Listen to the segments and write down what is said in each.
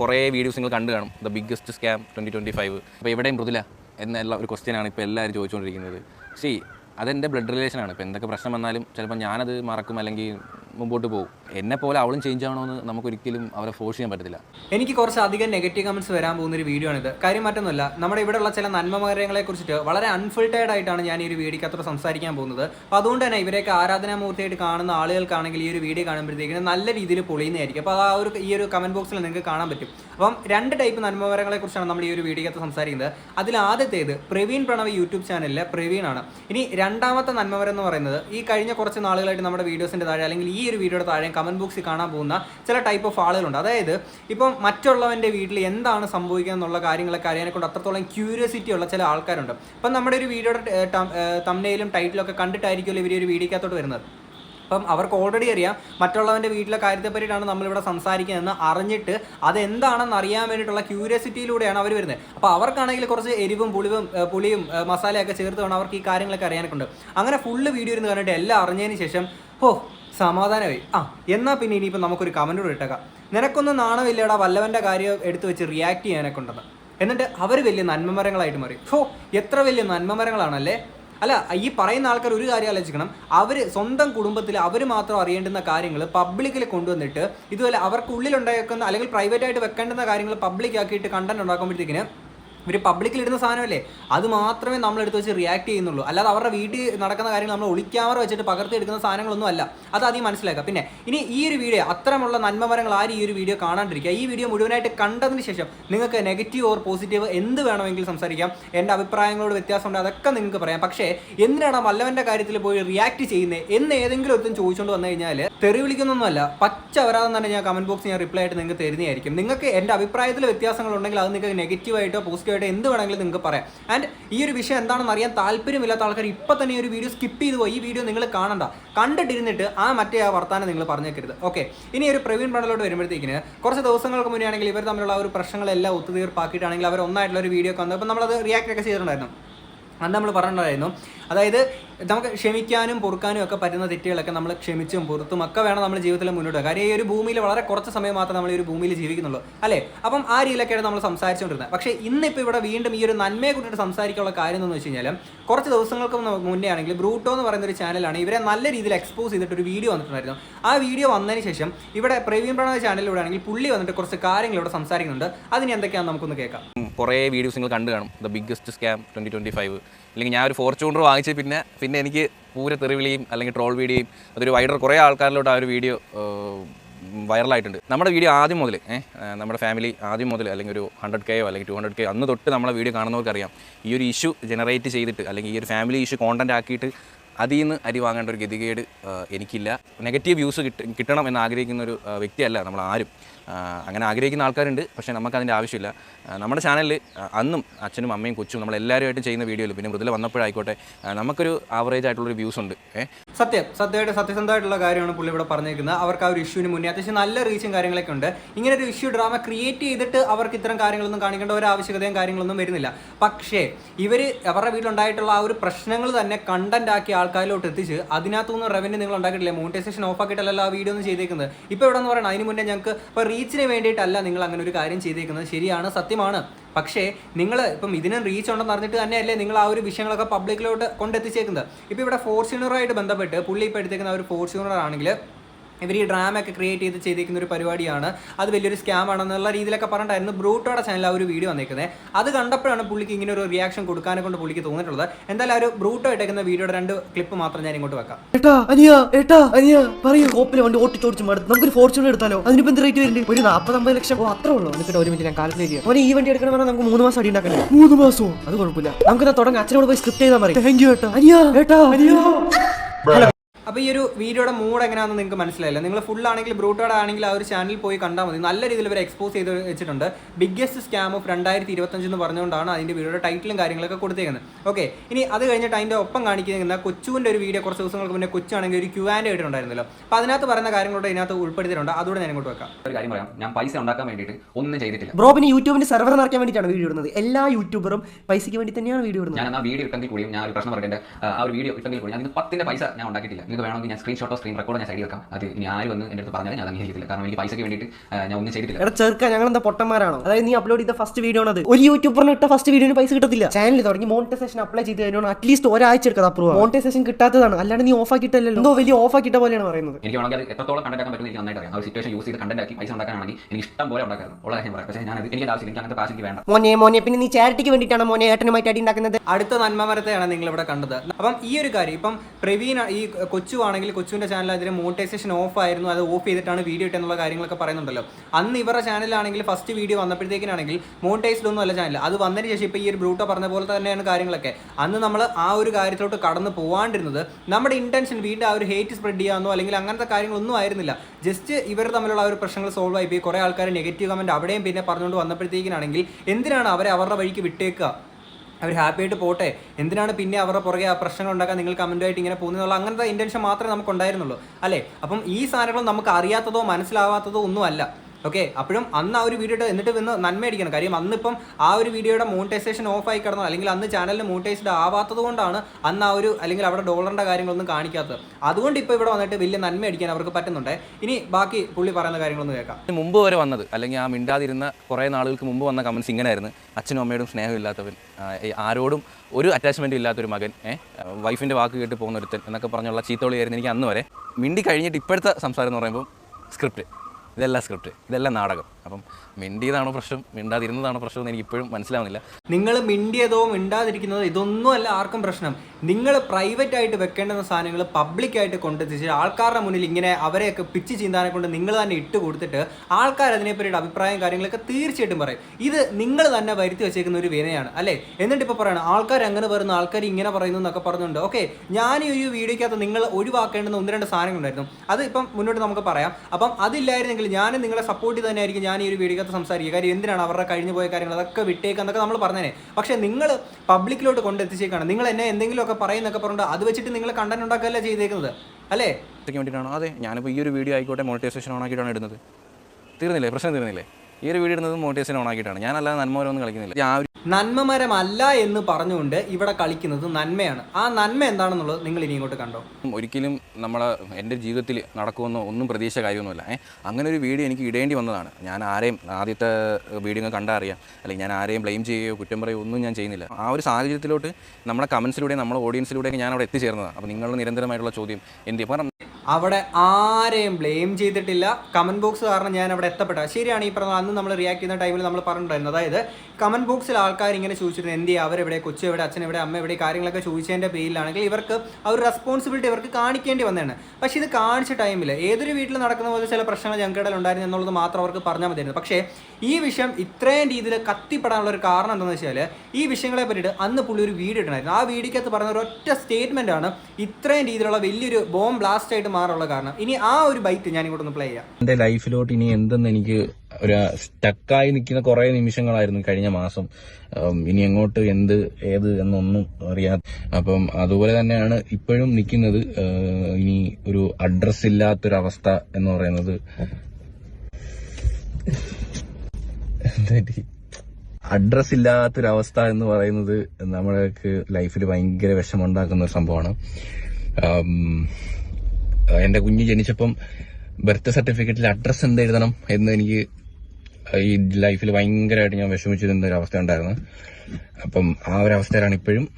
കുറേ വീഡിയോസ് നിങ്ങൾ കണ്ടു കാണും. The biggest scam twenty twenty five അപ്പോൾ എവിടെയും മൃദുല എന്നുള്ള ഒരു ക്വസ്റ്റ്യനാണ് ഇപ്പോൾ എല്ലാവരും ചോദിച്ചുകൊണ്ടിരിക്കുന്നത് സി അതെന്റെ ബ്ലഡ് റിലേഷനാണ് ഇപ്പോൾ എന്തൊക്കെ പ്രശ്നം വന്നാലും ചിലപ്പോൾ ഞാനത് മറക്കും അല്ലെങ്കിൽ മുമ്പോട്ട് പോകും. എന്നെ പോലെ അവളും ചേഞ്ച് നമുക്ക് ഒരിക്കലും അവരെ ഫോഴ്സ് ചെയ്യാൻ പറ്റത്തില്ല. എനിക്ക് കുറച്ച് അധികം നെഗറ്റീവ് കമന്റ്സ് വരാൻ പോകുന്ന ഒരു വീഡിയോ ആണിത്. കാര്യം മറ്റൊന്നുമല്ല നമ്മുടെ ഇവിടെയുള്ള ചില നന്മകാര്യങ്ങളെ കുറിച്ചിട്ട് വളരെ അൺഫിൽട്ടേഡ് ആയിട്ടാണ് ഞാൻ ഈ ഒരു വീഡിയോക്ക് അത്ര സംസാരിക്കാൻ പോകുന്നത്. അപ്പോൾ അതുകൊണ്ട് തന്നെ ഇവരെയൊക്കെ ആരാധനാമൂർത്തിയായിട്ട് കാണുന്ന ആളുകൾക്കാണെങ്കിൽ ഈ ഒരു വീഡിയോ കാണുമ്പോഴത്തേക്കും നല്ല രീതിയിൽ പൊളിയുന്നതായിരിക്കും. അപ്പോൾ ആ ഒരു ഈ ഒരു കമന്റ് ബോക്സിൽ നിങ്ങൾക്ക് കാണാൻ പറ്റും. അപ്പം രണ്ട് ടൈപ്പ് നന്മകാരങ്ങളെ കുറിച്ചാണ് നമ്മൾ ഈ ഒരു വീഡിയോക്കകത്ത് സംസാരിക്കുന്നത്. അതിൽ ആദ്യത്തേത് പ്രവീൺ പ്രണവ് യൂട്യൂബ് ചാനലിലെ പ്രവീണാണ്. ഇനി രണ്ടാമത്തെ നന്മവരം എന്ന് പറയുന്നത് ഈ കഴിഞ്ഞ കുറച്ച് നാളുകളായിട്ട് നമ്മുടെ വീഡിയോസിന്റെ താഴെ അല്ലെങ്കിൽ ഈ ഒരു വീഡിയോയുടെ താഴെ കമന്റ് ബോക്സിൽ കാണാൻ പോകുന്ന ചില ടൈപ്പ് ഓഫ് ആളുകളുണ്ട്. അതായത് ഇപ്പം മറ്റുള്ളവന്റെ വീട്ടിൽ എന്താണ് സംഭവിക്കുക എന്നുള്ള കാര്യങ്ങളൊക്കെ അറിയാനെ കൊണ്ട് അത്രത്തോളം ക്യൂരിയോസിറ്റി ഉള്ള ചില ആൾക്കാരുണ്ട്. അപ്പം നമ്മുടെ ഒരു വീഡിയോയുടെ തമ്മിലും ടൈറ്റിലും ഒക്കെ കണ്ടിട്ടായിരിക്കുമല്ലോ ഇവർ ഒരു വീഡിയോക്കകത്തോട്ട് വരുന്നത്. അപ്പം അവർക്ക് ഓൾറെഡി അറിയാം മറ്റുള്ളവന്റെ വീട്ടിലെ കാര്യത്തെ പറ്റിയിട്ടാണ് നമ്മളിവിടെ സംസാരിക്കുന്നതെന്ന് അറിഞ്ഞിട്ട് അതെന്താണെന്ന് അറിയാൻ വേണ്ടിയിട്ടുള്ള ക്യൂരിയോസിറ്റിയിലൂടെയാണ് അവർ വരുന്നത്. അപ്പോൾ അവർക്കാണെങ്കിൽ കുറച്ച് എരിവും പുളിവും പുളിയും മസാലയൊക്കെ ചേർത്ത് വേണം അവർക്ക് ഈ കാര്യങ്ങളൊക്കെ അറിയാനൊക്കെ ഉണ്ട്. അങ്ങനെ ഫുള്ള് വീഡിയോ ഇരുന്ന് കണ്ടിട്ട് എല്ലാം അറിഞ്ഞതിന് ശേഷം ഹോ സമാധാനമായി. ആ എന്നാൽ പിന്നെ ഇനിയിപ്പോൾ നമുക്കൊരു കമന്റ് കൂടെ ഇട്ടേക്കാം. നിനക്കൊന്നും നാണമില്ലടാ വല്ലവന്റെ കാര്യം എടുത്ത് വെച്ച് റിയാക്ട് ചെയ്യാനൊക്കെ ഉണ്ടെന്ന്. എന്നിട്ട് അവർ വലിയ നന്മമരങ്ങളായിട്ട് മാറി. ഹോ എത്ര വലിയ നന്മമരങ്ങളാണല്ലേ? അല്ല ഈ പറയുന്ന ആൾക്കാർ ഒരു കാര്യം ആലോചിക്കണം. അവർ സ്വന്തം കുടുംബത്തിൽ അവർ മാത്രം അറിയേണ്ടുന്ന കാര്യങ്ങൾ പബ്ലിക്കിൽ കൊണ്ടുവന്നിട്ട് ഇതുപോലെ അവർക്ക് ഉള്ളിലുണ്ടാക്കുന്ന അല്ലെങ്കിൽ പ്രൈവറ്റായിട്ട് വെക്കേണ്ടുന്ന കാര്യങ്ങൾ പബ്ലിക് ആക്കിയിട്ട് കണ്ടന്റ് ഉണ്ടാക്കുമ്പോഴത്തേക്കിന് ഇവർ പബ്ലിക്കിൽ ഇടുന്ന സാധനമല്ലേ? അത് മാത്രമേ നമ്മൾ എടുത്ത് വെച്ച് റിയാക്ട് ചെയ്യുന്നുള്ളൂ. അല്ലാതെ അവരുടെ വീട്ടിൽ നടക്കുന്ന കാര്യങ്ങൾ നമ്മൾ ഒളിക്യാമറ വെച്ചിട്ട് പകർത്തി എടുക്കുന്ന സാധനങ്ങളൊന്നും അല്ല. അത് ആദ്യം മനസ്സിലാക്കുക. പിന്നെ ഇനി ഈ ഒരു വീഡിയോ അത്തരമുള്ള നന്മമരങ്ങൾ ആരും ഈ ഒരു വീഡിയോ കാണാണ്ടിരിക്കുക. ഈ വീഡിയോ മുഴുവനായിട്ട് കണ്ടതിന് ശേഷം നിങ്ങൾക്ക് നെഗറ്റീവ് ഓർ പോസിറ്റീവ് എന്ത് വേണമെങ്കിലും സംസാരിക്കാം. എന്റെ അഭിപ്രായങ്ങളോട് വ്യത്യാസമുണ്ട് അതൊക്കെ നിങ്ങൾക്ക് പറയാം. പക്ഷേ എന്തിനാണ് വല്ലവന്റെ കാര്യത്തിൽ പോയി റിയാക്ട് ചെയ്യുന്നത് എന്ന് ഏതെങ്കിലും ഒരുത്തും ചോദിച്ചുകൊണ്ട് വന്നു കഴിഞ്ഞാൽ തെറി വിളിക്കുന്നൊന്നുമല്ല. പച്ച വരാതെന്ന് തന്നെ ഞാൻ കമന്റ് ബോക്സ് ഞാൻ റിപ്ലൈ ആയിട്ട് നിങ്ങൾക്ക് തരുന്നതായിരിക്കും. നിങ്ങൾക്ക് എന്റെ അഭിപ്രായത്തിൽ വ്യത്യാസങ്ങളുണ്ടെങ്കിൽ അത് നിങ്ങൾക്ക് നെഗറ്റീവായിട്ടോ പോസിറ്റീവായിട്ടോ എന്ത് വേണമെങ്കിലും നിങ്ങൾക്ക് പറയാം. ആൻഡ് ഈ ഒരു വിഷയം എന്താണെന്ന് അറിയാൻ താല്പര്യമില്ലാത്ത ആൾക്കാർ ഇപ്പം തന്നെ ഈ ഒരു വീഡിയോ സ്കിപ്പ് ചെയ്ത് പോയി. ഈ വീഡിയോ നിങ്ങൾ കാണണ്ട. കണ്ടിട്ടിരുന്നിട്ട് ആ മറ്റേ ആ വർത്താനം നിങ്ങൾ പറഞ്ഞേക്കരുത്. ഓക്കെ ഇനി ഒരു പ്രവീൺ പടലോട്ട് വരുമ്പോഴത്തേക്കിന് കുറച്ച് ദിവസങ്ങൾക്ക് മുന്നേ ആണെങ്കിൽ ഇവർ തമ്മിലുള്ള ഒരു പ്രശ്നങ്ങളെല്ലാം ഒത്തുതീർപ്പാക്കിയിട്ടാണെങ്കിൽ അവർ ഒന്നായിട്ടുള്ള ഒരു വീഡിയോ ഒക്കെ വന്നു. അപ്പോൾ നമ്മളത് റിയാക്ട് ഒക്കെ ചെയ്തിട്ടുണ്ടായിരുന്നു. അന്ന് നമ്മൾ പറഞ്ഞിട്ടുണ്ടായിരുന്നു. അതായത് നമുക്ക് ക്ഷമിക്കാനും പൊറുക്കാനും ഒക്കെ പറ്റുന്ന തെറ്റുകളൊക്കെ നമ്മൾ ക്ഷമിച്ചും പൊറുത്തും ഒക്കെ വേണം നമ്മൾ ജീവിതത്തിൽ മുന്നോട്ട്. കാര്യം ഈ ഒരു ഭൂമിയിൽ വളരെ കുറച്ച് സമയം മാത്രമേ നമ്മൾ ഈ ഒരു ഭൂമിയിൽ ജീവിക്കുന്നുള്ളൂ. അല്ലേ? അപ്പം ആ രീതിയിലൊക്കെയാണ് നമ്മൾ സംസാരിച്ചുകൊണ്ടിരുന്നത്. പക്ഷേ ഇന്നിപ്പോൾ ഇവിടെ വീണ്ടും ഈ ഒരു നന്മയെ കുറിച്ചിട്ട് സംസാരിക്കാനുള്ള കാര്യം എന്ന് വെച്ച് കഴിഞ്ഞാൽ കുറച്ച് ദിവസങ്ങൾക്ക് മുന്നേ ആണെങ്കിൽ ബ്രൂട്ടോ എന്ന് പറയുന്ന ഒരു ചാനലാണ് ഇവരെ നല്ല രീതിയിൽ എക്സ്പോസ് ചെയ്തിട്ട് ഒരു വീഡിയോ വന്നിട്ടുണ്ടായിരുന്നു. ആ വീഡിയോ വന്നതിന് ശേഷം ഇവിടെ പ്രവീൺ പ്രണവ് ചാനലിലൂടെ ആണെങ്കിൽ പുള്ളി വന്നിട്ട് കുറച്ച് കാര്യങ്ങൾ ഇവിടെ സംസാരിക്കുന്നുണ്ട്. അതിന് എന്തൊക്കെയാണെന്ന് നമുക്കൊന്ന് കേൾക്കാം. കുറേ വീഡിയോസ് നിങ്ങൾ കണ്ടു കാണും. The biggest scam twenty twenty five അല്ലെങ്കിൽ ഞാൻ ഒരു ഫോർച്യൂണർ വാങ്ങിച്ച് പിന്നെ പിന്നെ എനിക്ക് പൂര തെറിവിളിയും അല്ലെങ്കിൽ ട്രോൾ വീഡിയോയും അതൊരു വൈഡർ കുറേ ആൾക്കാരിലോട്ട് ആ ഒരു വീഡിയോ വൈറലായിട്ടുണ്ട് നമ്മുടെ വീഡിയോ ആദ്യം മുതൽ നമ്മുടെ ഫാമിലി ആദ്യം മുതൽ അല്ലെങ്കിൽ ഒരു ഹൺഡ്രഡ് കെയോ അല്ലെങ്കിൽ ടു ഹൺഡ്രഡ് കെ അന്ന് തൊട്ട് നമ്മളെ വീഡിയോ കാണുന്നവർക്കറിയാം. ഈ ഒരു ഇഷ്യൂ ജനറേറ്റ് ചെയ്തിട്ട് അല്ലെങ്കിൽ ഈ ഒരു ഫാമിലി ഇഷ്യൂ കോണ്ടന്റ് ആക്കിയിട്ട് അതിൽ നിന്ന് അരി വാങ്ങേണ്ട ഒരു ഗതികേട് എനിക്കില്ല. നെഗറ്റീവ് വ്യൂസ് കിട്ട കിട്ടണം എന്ന് ആഗ്രഹിക്കുന്ന ഒരു വ്യക്തിയല്ല നമ്മൾ ആരും. അങ്ങനെ ആഗ്രഹിക്കുന്ന ആൾക്കാരുണ്ട് പക്ഷേ നമുക്കതിന്റെ ആവശ്യമില്ല. നമ്മുടെ ചാനലിൽ അന്നും അച്ഛനും അമ്മയും കൊച്ചും നമ്മളെല്ലാവരുമായിട്ടും ചെയ്യുന്ന വീഡിയോയിൽ പിന്നെ മൃദുല വന്നപ്പോഴായിക്കോട്ടെ നമുക്കൊരു ആവറേജ് ആയിട്ടുള്ളൊരു വ്യൂസ് ഉണ്ട്. സത്യം. സത്യമായിട്ട് സത്യസന്ധമായിട്ടുള്ള കാര്യമാണ് പുള്ളി ഇവിടെ പറഞ്ഞിരിക്കുന്നത് അവർക്ക് ആ ഒരു ഇഷ്യൂവിന് മുന്നേ അത്യാവശ്യം നല്ല റീച്ചും കാര്യങ്ങളൊക്കെ ഉണ്ട്. ഇങ്ങനെ ഒരു ഇഷ്യൂ ഡ്രാമ ക്രിയേറ്റ് ചെയ്തിട്ട് അവർക്ക് ഇത്തരം കാര്യങ്ങളൊന്നും കാണിക്കേണ്ട ഒരു ആവശ്യകതയും കാര്യങ്ങളൊന്നും വരുന്നില്ല. പക്ഷേ ഇവർ അവരുടെ വീട്ടിലുണ്ടായിട്ടുള്ള ആ ഒരു പ്രശ്നങ്ങൾ തന്നെ കണ്ടന്റ് ആക്കി ആൾക്കാരിലോട്ട് എത്തിച്ച് അതിനകത്തുനിന്ന് റവന്യൂ നിങ്ങൾ ഉണ്ടാക്കിയിട്ടില്ല? മോണിറ്റൈസേഷൻ ഓഫ് ആക്കിയിട്ടല്ല ആ വീഡിയോ ഒന്നും ചെയ്തേക്കുന്നത്. ഇപ്പോൾ ഇവിടെ എന്ന് പറയുന്നത് അതിന് മുന്നേ ഞങ്ങൾക്ക് ഇപ്പോൾ റീച്ചിന് വേണ്ടിയിട്ടല്ല നിങ്ങൾ അങ്ങനെ ഒരു കാര്യം ചെയ്തേക്കുന്നത്. ശരിയാണ് സത്യമാണ്. പക്ഷേ നിങ്ങൾ ഇപ്പം ഇതിനും റീച്ച് ഉണ്ടെന്ന് അറിഞ്ഞിട്ട് തന്നെയല്ലേ നിങ്ങൾ ആ ഒരു വിഷയങ്ങളൊക്കെ പബ്ലിക്കിലോട്ട് കൊണ്ടെത്തിച്ചേക്കുന്നത്. ഇപ്പോൾ ഇവിടെ ഫോർച്യൂണറുമായിട്ട് ബന്ധപ്പെട്ട് പുള്ളി ഇപ്പോൾ എടുത്തേക്കുന്ന ഒരു ഫോർച്യൂണർ ആണെങ്കിൽ ഇവർ ഈ ഡ്രാമ ഒക്കെ ക്രിയേറ്റ് ചെയ്ത് ചെയ്തിരിക്കുന്ന ഒരു പരിപാടിയാണ്. അത് വലിയൊരു സ്കാം ആണെന്നുള്ള രീതിയിലൊക്കെ പറഞ്ഞിട്ടായിരുന്നു ബ്രൂട്ടോയുടെ ചാനൽ ആ ഒരു വീഡിയോ വന്നിരിക്കുന്നത് അത് കണ്ടപ്പോഴാണ് പുള്ളിക്ക് ഇങ്ങനെ ഒരു റിയാക്ഷൻ കൊടുക്കാനെ കൊണ്ട് പുള്ളിക്ക് തോന്നിയിട്ടുള്ളത്. എന്തായാലും ആ ഒരു ബ്രൂട്ടോ ഇട്ടേക്കുന്ന വീഡിയോയുടെ രണ്ട് ക്ലിപ്പ് മാത്രം ഞാൻ ഇങ്ങോട്ട് വെക്കാം. ഏട്ടാ അനിയ ഏട്ടാ അനിയ പറയൂ. കോപ്പിലെ വണ്ടി ഓട്ടിച്ചോടിച്ച് മടുത്ത്. നമുക്കൊരു ഫോർച്യൂൺ എടുത്താലോ? അതിനിപ്പോ എന്ത് റേറ്റ് വരുന്നുണ്ട് ഒരു നാപ്പത്തമ്പത് ലക്ഷം. ഓ അത്രേ ഉള്ളൂ? എന്നിട്ട് ഒരു മിനിറ്റ് ഞാൻ കാൽക്കുലേറ്റ് ചെയ്യാം ഓനെ ഈ വണ്ടി എടുക്കണമെന്ന് പറഞ്ഞാൽ നമുക്ക് മൂന്ന് മാസം അടി ഉണ്ടാക്കണ്ടേ? മൂന്ന് മാസമോ അത് കുഴപ്പമില്ല. നമുക്ക് തുടങ്ങാം. അച്ഛനോട് പോയി സ്ക്രിപ്റ്റ് ചെയ്താൽ മതി താങ്ക് യു ഏട്ടാ. അനിയ. ഏട്ടാ അനിയ. അപ്പോൾ ഈ ഒരു വീഡിയോയുടെ മൂഡ് എങ്ങനെയാണെന്ന് നിങ്ങൾക്ക് മനസ്സിലായില്ല? നിങ്ങൾ ഫുൾ ആണെങ്കിൽ ബ്രൂട്ടോഡ് ആണെങ്കിൽ ആ ഒരു ചാനലിൽ പോയി കണ്ടാൽ മതി. നല്ല രീതിയിൽ ഇവർ എക്സ്പോസ് ചെയ്ത് വെച്ചിട്ടുണ്ട്. ബിഗ്ഗസ്റ്റ് സ്കാം ഓഫ് രണ്ടായിരത്തി ഇരുപത്തഞ്ച് എന്ന് പറഞ്ഞുകൊണ്ടാണ് അതിന്റെ വീഡിയോയുടെ ടൈറ്റിലും കാര്യങ്ങളൊക്കെ കൊടുത്തേക്കുന്നത്. ഓക്കെ ഇനി അത് കഴിഞ്ഞിട്ട് അതിന്റെ ഒപ്പം കാണിക്കുന്ന കൊച്ചുവിന്റെ ഒരു വീഡിയോ കുറച്ച് ദിവസങ്ങൾക്ക് മുന്നേ കൊച്ചാണെങ്കിൽ ഒരു ക്യൂ ആൻഡ് ആയിട്ടുണ്ടായിരുന്നല്ലോ അപ്പോൾ അതിനകത്ത് പറയുന്ന കാര്യങ്ങളോട് ഇതിനകത്ത് ഉൾപ്പെടുത്തിയിട്ടുണ്ട്. അതുകൂടെ ഞാൻ ഇങ്ങോട്ട് വെക്കാം. ഒരു കാര്യം പറയാം. ഞാൻ പൈസ ഉണ്ടാക്കാൻ വേണ്ടിയിട്ട് ഒന്നും ചെയ്തിട്ടില്ല. ബ്രോ പിന്നെ യൂട്യൂബിന്റെ സെർവർ നിറയ്ക്കാൻ വേണ്ടിയിട്ടാണ് വീഡിയോ ഇടുന്നത്. എല്ലാ യൂട്യൂബറും പൈസയ്ക്ക് വേണ്ടി തന്നെയാണ് വീഡിയോ ഇടുന്നത്. ഞാൻ ആ വീഡിയോ ഇട്ടെങ്കിൽ കൂടിയും ഞാൻ ഒരു പ്രശ്നം പറയട്ടെ ആ ഒരു വീഡിയോ ഇട്ടെങ്കിൽ കൂടി ഞാൻ പത്തിന്റെ പൈസ ഞാൻ ഉണ്ടാക്കിയിട്ടില്ല. നിങ്ങൾക്ക് വേണമെങ്കിൽ ഞാൻ സ്ക്രീൻഷോട്ടോ സ്ക്രീൻ റെക്കോർഡോ ഞാൻ സൈഡിൽ വെക്കാം. അത് ഞാൻ ആര് വന്ന് എന്റെ അടുത്ത് പറഞ്ഞാൽ ഞാൻ അംഗീകരിക്കില്ല അംഗീകരിക്കത്തില്ല കാരണം എനിക്ക് പൈസയ്ക്ക് വേണ്ടിയിട്ട് ഞാൻ ഒന്നും ചെയ്തിട്ടില്ല. എടാ ചെറുക്ക ഞങ്ങൾ എന്താ പൊട്ടന്മാരാണോ? അതായത് നീ അപ്ലോഡ് ചെയ്ത ഫസ്റ്റ് വീഡിയോ ആണ് അത് ഒരു യൂട്യൂബറിന് ഇട്ട ഫസ്റ്റ് വീഡിയോന് പൈസ കിട്ടത്തില്ല. ചാനൽ തുടങ്ങി മോണിറ്റൈസേഷൻ അപ്ലൈ ചെയ്ത് കഴിഞ്ഞാൽ അറ്റ്ലീസ്റ്റ് ഒരാഴ്ച എടുക്കാം അപ്രൂവ് മോണിറ്റൈസേഷൻ കിട്ടാത്തതാണ്. അല്ലാണ്ട് നീ ഓഫ് ആക്കിയിട്ടല്ലോ എന്തോ വലിയ ഓഫ് ആക്കിയിട്ട പോലെയാണ് പറയുന്നത്. എനിക്ക് വേണമെങ്കിൽ അത് എത്രത്തോളം കണ്ടാക്കാൻ പറ്റുമെന്ന് എനിക്ക് നന്നായിട്ട് അറിയാം. ആ സിറ്റുവേഷൻ യൂസ് ചെയ്ത് കണ്ടന്റ് ആക്കി പൈസ ഉണ്ടാക്കാനാണെങ്കിൽ എനിക്ക് ഇഷ്ടം പോലെ ഉണ്ടാക്കായിരുന്നു ഉള്ള കാര്യം പറയാം. പക്ഷേ ഞാൻ അത് എനിക്ക് ആവശ്യം എനിക്ക് അങ്ങനത്തെ കാശ് എനിക്ക് വേണ്ട. മോനെ മോനെ പിന്നെ നീ ചാരിറ്റിക്ക് വേണ്ടിയിട്ടാണ് മോനെ ഏട്ടനുമായിട്ട് അടി ഉണ്ടാക്കുന്നത്? അടുത്ത നന്മമരത്തെയാണ് നിങ്ങൾ ഇവിടെ കണ്ടത്. അപ്പം ഈ ഒരു കാര്യം ഇപ്പം പ്രവീൺ ഈ കൊച്ചു ആണെങ്കിൽ കൊച്ചുവിന്റെ ചാനൽ അതിന് മോണിറ്റൈസേഷൻ ഓഫ് ആയിരുന്നു. അത് ഓഫ് ചെയ്തിട്ടാണ് വീഡിയോ ഇട്ടെന്നുള്ള കാര്യങ്ങളൊക്കെ പറയുന്നുണ്ടല്ലോ. അന്ന് ഇവരുടെ ചാനലാണെങ്കിൽ ഫസ്റ്റ് വീഡിയോ വന്നപ്പോഴത്തേക്കിനാണെങ്കിൽ മോണിറ്റൈസ്ഡ് ഒന്നും അല്ല ചാനൽ അത് വന്നതിന് ശേഷം ഇപ്പോൾ ഈ ഒരു ബ്രൂട്ടോ പറഞ്ഞ പോലെ തന്നെയാണ് കാര്യങ്ങളൊക്കെ. അന്ന് നമ്മൾ ആ ഒരു കാര്യത്തിലോട്ട് കടന്നു പോകാണ്ടിരുന്നത് നമ്മുടെ ഇന്റൻഷൻ വീണ്ടും ആ ഒരു ഹേറ്റ് സ്പ്രെഡ് ചെയ്യാമെന്നോ അല്ലെങ്കിൽ അങ്ങനത്തെ കാര്യങ്ങളൊന്നും ആയിരുന്നില്ല. ജസ്റ്റ് ഇവർ തമ്മിലുള്ള ആ ഒരു പ്രശ്നങ്ങൾ സോൾവ് ആയി. പോയി കുറേ ആൾക്കാർ നെഗറ്റീവ് കമന്റ് അവിടെയും പിന്നെ പറഞ്ഞുകൊണ്ട് വന്നപ്പോഴത്തേക്കിനാണെങ്കിൽ എന്തിനാണ് അവരെ അവരുടെ വഴിക്ക് വിട്ടേക്കുക? അവർ ഹാപ്പി ആയിട്ട് പോട്ടെ. എന്തിനാണ് പിന്നെ അവരുടെ പുറകെ ആ പ്രശ്നങ്ങൾ ഉണ്ടാക്കാൻ നിങ്ങൾ കമന്റുമായിട്ട് ഇങ്ങനെ പോകുന്നതുള്ള അങ്ങനത്തെ ഇന്റൻഷൻ മാത്രമേ നമുക്ക് ഉണ്ടായിരുന്നുള്ളൂ അല്ലേ? അപ്പം ഈ സാധനങ്ങൾ നമുക്ക് അറിയാത്തതോ മനസ്സിലാവാത്തതോ ഒന്നുമല്ല. ഓക്കെ അപ്പോഴും അന്ന് ആ ഒരു വീഡിയോ എന്നിട്ട് ഇന്ന് നന്മയടിക്കണം. കാര്യം അന്നിപ്പം ആ ഒരു വീഡിയോയുടെ മോണിറ്റൈസേഷൻ ഓഫ് ആയി കിടന്നു അല്ലെങ്കിൽ അന്ന് ചാനലിന് മോണിറ്റൈസ്ഡ് ആവാത്തത് കൊണ്ടാണ് അന്ന് ആ ഒരു അല്ലെങ്കിൽ അവിടെ ഡോളറിന്റെ കാര്യങ്ങളൊന്നും കാണിക്കാത്തത്. അതുകൊണ്ട് ഇപ്പോൾ ഇവിടെ വന്നിട്ട് വലിയ നന്മ അടിക്കാൻ അവർക്ക് പറ്റുന്നുണ്ട്. ഇനി ബാക്കി പുള്ളി പറയുന്ന കാര്യങ്ങളൊന്നും കേൾക്കാം. മുമ്പ് വരെ വന്നത് അല്ലെങ്കിൽ ആ മിണ്ടാതിരുന്ന കുറേ നാളുകൾക്ക് മുമ്പ് വന്ന കമൻസ് ഇങ്ങനെയായിരുന്നു. അച്ഛനും അമ്മയോടും സ്നേഹമില്ലാത്തവൻ ആരോടും ഒരു അറ്റാച്ച്മെന്റും ഇല്ലാത്തൊരു മകൻ വൈഫിന്റെ വാക്ക് കേട്ട് പോകുന്ന ഒരുത്തൻ എന്നൊക്കെ പറഞ്ഞുള്ള ചീത്തോളിയായിരുന്നു എനിക്ക് അന്ന് വരെ. മിണ്ടി കഴിഞ്ഞിട്ട് ഇപ്പോഴത്തെ സംസാരം എന്ന് പറയുമ്പോൾ സ്ക്രിപ്റ്റ് ഇതെല്ലാം സ്ക്രിപ്റ്റ് ഇതെല്ലാം നാടകം. അപ്പം മിണ്ടിയതാണോ പ്രശ്നം? മിണ്ടാതിരുന്നതാണോ പ്രശ്നം എന്ന് എനിക്ക് ഇപ്പോഴും മനസ്സിലാവുന്നില്ല. നിങ്ങൾ മിണ്ടിയതോ മിണ്ടാതിരിക്കുന്നതോ ഇതൊന്നും അല്ല ആർക്കും പ്രശ്നം. നിങ്ങൾ പ്രൈവറ്റ് ആയിട്ട് വെക്കേണ്ടുന്ന സാധനങ്ങൾ പബ്ലിക്കായിട്ട് കൊണ്ടെത്തിച്ച് ആൾക്കാരുടെ മുന്നിൽ ഇങ്ങനെ അവരെയൊക്കെ പിച്ച് ചീന്താനെ കൊണ്ട് നിങ്ങൾ തന്നെ ഇട്ട് കൊടുത്തിട്ട് ആൾക്കാർ അതിനെപ്പറ്റിയുടെ അഭിപ്രായം കാര്യങ്ങളൊക്കെ തീർച്ചയായിട്ടും പറയും. ഇത് നിങ്ങൾ തന്നെ വരുത്തി വെച്ചേക്കുന്ന ഒരു വിനയാണ് അല്ലേ? എന്നിട്ട് ഇപ്പോൾ പറയണം ആൾക്കാർ അങ്ങനെ പറയുന്നു ആൾക്കാർ ഇങ്ങനെ പറയുന്നു എന്നൊക്കെ പറഞ്ഞുണ്ട് ഓക്കെ ഞാൻ ഈ ഒരു വീഡിയോക്കകത്ത് നിങ്ങൾ ഒഴിവാക്കേണ്ടുന്ന ഒന്ന് രണ്ട് സാധനങ്ങളുണ്ടായിരുന്നു. അത് ഇപ്പം മുന്നോട്ട് നമുക്ക് പറയാം. അപ്പം അതില്ലായിരുന്നെങ്കിൽ ഞാൻ നിങ്ങളെ സപ്പോർട്ട് ചെയ്ത് തന്നെയായിരിക്കും ഞാൻ ഈ ഒരു വീഡിയോക്കകത്ത് സംസാരിക്കുക കാര്യം എന്തിനാണ് അവരുടെ കഴിഞ്ഞു പോയ കാര്യങ്ങൾ അതൊക്കെ വിട്ടേക്കെന്നൊക്കെ നമ്മൾ പറഞ്ഞേ പക്ഷേ നിങ്ങൾ പബ്ലിക്കിലോട്ട് കൊണ്ടെത്തിച്ചേക്കാണ്. നിങ്ങൾ എന്നെ എന്തെങ്കിലുമൊക്കെ പറയുന്നൊക്കെ പറഞ്ഞിട്ട് അത് വെച്ചിട്ട് നിങ്ങൾ കണ്ടന്റ് ഉണ്ടാക്കുകയല്ല ചെയ്തേക്കുന്നത്? അല്ലേ? വേണ്ടിയിട്ടാണോ? അതെ ഞാനിപ്പോൾ ഈ ഒരു വീഡിയോ ആയിക്കോട്ടെ മോണിറ്റൈസേഷൻ ഓണാക്കിയിട്ടാണ് ഇടുന്നത്. തീർന്നില്ലേ? പ്രശ്നം തീർന്നില്ലേ? ഈ ഒരു വീഡിയോ ഇടുന്നത് ഓണാക്കിയിട്ടാണ് ഓൺ ആക്കിയിട്ടാണ് ഞാനല്ലാതെ ഒന്നും കളിക്കുന്നില്ല. ആ ഒരു നന്മമരമല്ല എന്ന് പറഞ്ഞുകൊണ്ട് ഇവിടെ കളിക്കുന്നത് നന്മയാണ്. ആ നന്മ എന്താണെന്നുള്ളത് നിങ്ങൾ ഇനി ഇങ്ങോട്ട് കണ്ടോ? ഒരിക്കലും നമ്മളെ എന്റെ ജീവിതത്തിൽ നടക്കുമെന്നോ ഒന്നും പ്രതീക്ഷ കാര്യമൊന്നുമില്ല. ഏ അങ്ങനെ ഒരു വീഡിയോ എനിക്ക് ഇടേണ്ടി വന്നതാണ്. ഞാൻ ആരെയും ആദ്യത്തെ വീഡിയോ കണ്ടാൽ അറിയാം. അല്ലെങ്കിൽ ഞാൻ ആരെയും ബ്ലെയിം ചെയ്യുകയോ കുറ്റം പറയുകയോ ഒന്നും ഞാൻ ചെയ്യുന്നില്ല. ആ ഒരു സാഹചര്യത്തിലോട്ട് നമ്മുടെ കമൻസിലൂടെയും നമ്മുടെ ഓഡിയൻസിലൂടെയൊക്കെ ഞാൻ അവിടെ എത്തിച്ചേർന്നതാണ്. അപ്പോൾ നിങ്ങളുടെ നിരന്തരമായിട്ടുള്ള ചോദ്യം എന്ത്? ചെയ്യും? അവിടെ ആരെയും ബ്ലെയിം ചെയ്തിട്ടില്ല. കമന്റ് ബോക്സ് കാരണം ഞാൻ അവിടെ എത്തപ്പെട്ട. ശരിയാണ് ഈ പറഞ്ഞ അന്ന് നമ്മൾ റിയാക്ട് ചെയ്യുന്ന ടൈമിൽ നമ്മൾ പറഞ്ഞിട്ടുണ്ടായിരുന്നു. അതായത് കമന്റ് ബോക്സിൽ ആൾക്കാർ ഇങ്ങനെ ചോദിച്ചിട്ടുണ്ട് എന്ത് ചെയ്യുക അവരെവിടെ കൊച്ചു എവിടെ അച്ഛൻ എവിടെ അമ്മ എവിടെ? കാര്യങ്ങളൊക്കെ ചോദിച്ചതിന്റെ പേരിലാണെങ്കിൽ ഇവർക്ക് ആ ഒരു റെസ്പോൺസിബിലിറ്റി ഇവർക്ക് കാണിക്കേണ്ടി വന്നതാണ്. പക്ഷേ ഇത് കാണിച്ച ടൈമിൽ ഏതൊരു വീട്ടിൽ നടക്കുന്ന പോലെ ചില പ്രശ്നങ്ങൾ ഞങ്ങളുടെ ഇടയിൽ ഉണ്ടായിരുന്നു എന്നുള്ളത് മാത്രം അവർക്ക് പറഞ്ഞാൽ മതിയായിരുന്നു. പക്ഷേ ഈ വിഷയം ഇത്രയും രീതിയിൽ കത്തിപ്പെടാനുള്ള ഒരു കാരണം എന്താണെന്ന് വെച്ചാൽ ഈ വിഷയങ്ങളെ പറ്റിയിട്ട് അന്ന് പുള്ളി ഒരു വീഡിയോ ഇടണമായിരുന്നു ആ വീഡിയോക്കകത്ത് പറഞ്ഞ ഒരു ഒറ്റ സ്റ്റേറ്റ്മെന്റ് ആണ് ഇത്രയും രീതിയിലുള്ള വലിയൊരു ബോംബ് ബ്ലാസ്റ്റ് ആയിട്ട് മാറാനുള്ള കാരണം. ഇനി ആ ഒരു ബൈറ്റ് ഞാൻ ഇങ്ങോട്ടൊന്ന് പ്ലേ ചെയ്യാം എന്റെ ലൈഫിലോട്ട് ഇനി എന്തെന്ന് എനിക്ക് ഒരു സ്റ്റക്കായി നിൽക്കുന്ന കുറേ നിമിഷങ്ങളായിരുന്നു കഴിഞ്ഞ മാസം. ഇനി എങ്ങോട്ട് എന്ത് ഏത് എന്നൊന്നും അറിയാത്ത അപ്പം അതുപോലെ തന്നെയാണ് ഇപ്പോഴും നിൽക്കുന്നത് ഇനി ഒരു അഡ്രസ് ഇല്ലാത്തൊരവസ്ഥ എന്ന് പറയുന്നത്. അഡ്രസ് ഇല്ലാത്തൊരവസ്ഥ എന്ന് പറയുന്നത് നമ്മൾക്ക് ലൈഫിൽ ഭയങ്കര വിഷമമുണ്ടാക്കുന്ന ഒരു സംഭവമാണ്. എന്റെ കുഞ്ഞ് ജനിച്ചപ്പം ബർത്ത് സർട്ടിഫിക്കറ്റിൽ അഡ്രസ് എന്ത് എഴുതണം എന്ന് എനിക്ക് ഈ ലൈഫിൽ ഭയങ്കരമായിട്ട് ഞാൻ വിഷമിച്ചിരുന്ന ഒരു അവസ്ഥ ഉണ്ടായിരുന്നു. അപ്പം ആ ഒരു അവസ്ഥയിലാണ് ഇപ്പോഴും.